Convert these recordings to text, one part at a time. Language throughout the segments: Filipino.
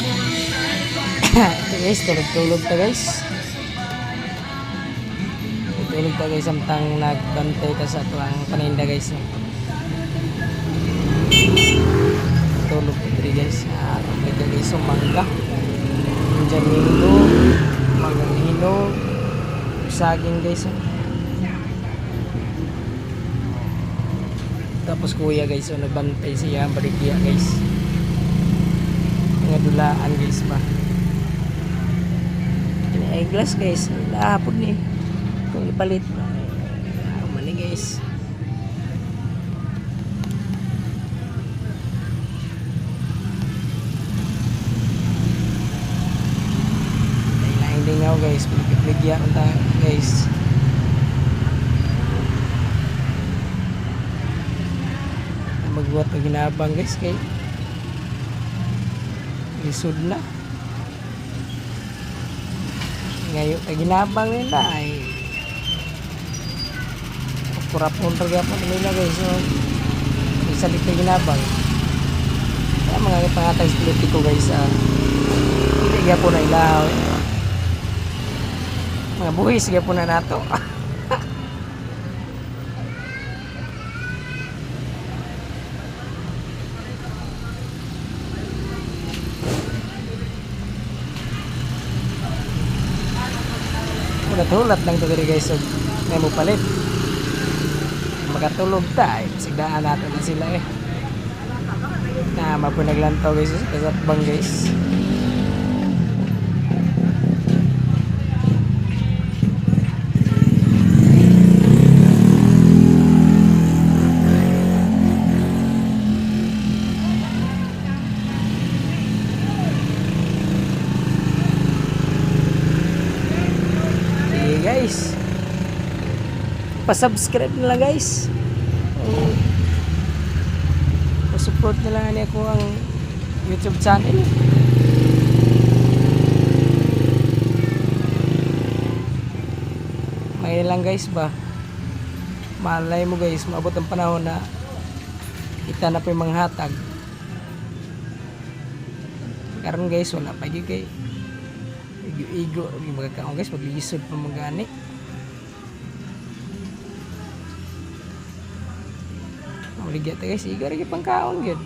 Ito guys, tulog-tulog ta guys. Tulog ta guys samtang nagbantay ta sa tuang paninda guys. Tulog ta diri guys. Ah, may guys so mangga. Diyan hilo, magang saging guys. Tapos kuya guys, nagbantay siya baligya guys. Dulaan guys ba. Ini ay glass guys, lahapon ni. Kung ipalit ba. Ah, mali guys. Nga guys, pagpipligya unta guys. magbuhat ng ginabang guys kay lisod na. Ngayon ang ginabang nila ay. Kurapon talaga po nila guys so isalit na ginabang. Kaya mga pangatang politiko guys ah. Hindi po na ilaw. Mga buhis po na nato Mulat-hulat lang ito guys. So, may mo palit. Makatulog ta. Eh. Sigdaan natin na sila eh. Tama po naglantaw guys. Kasat bang guys. Sige guys. Pa-subscribe na lang guys. Oh. Pa-support na lang ani ako ang YouTube channel. May lang guys ba. Malay mo guys, maabot ang panahon na kita na pa yung mga hatag. Karon guys, wala pa yun kay igo yung mga kaong guys maglisod pa mga gani Maligya ta guys, igo rin pang kaon gid.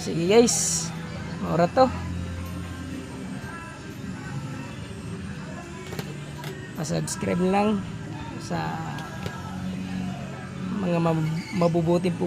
Sige guys, maura to. Pa-subscribe lang sa mga mab- mabubuting po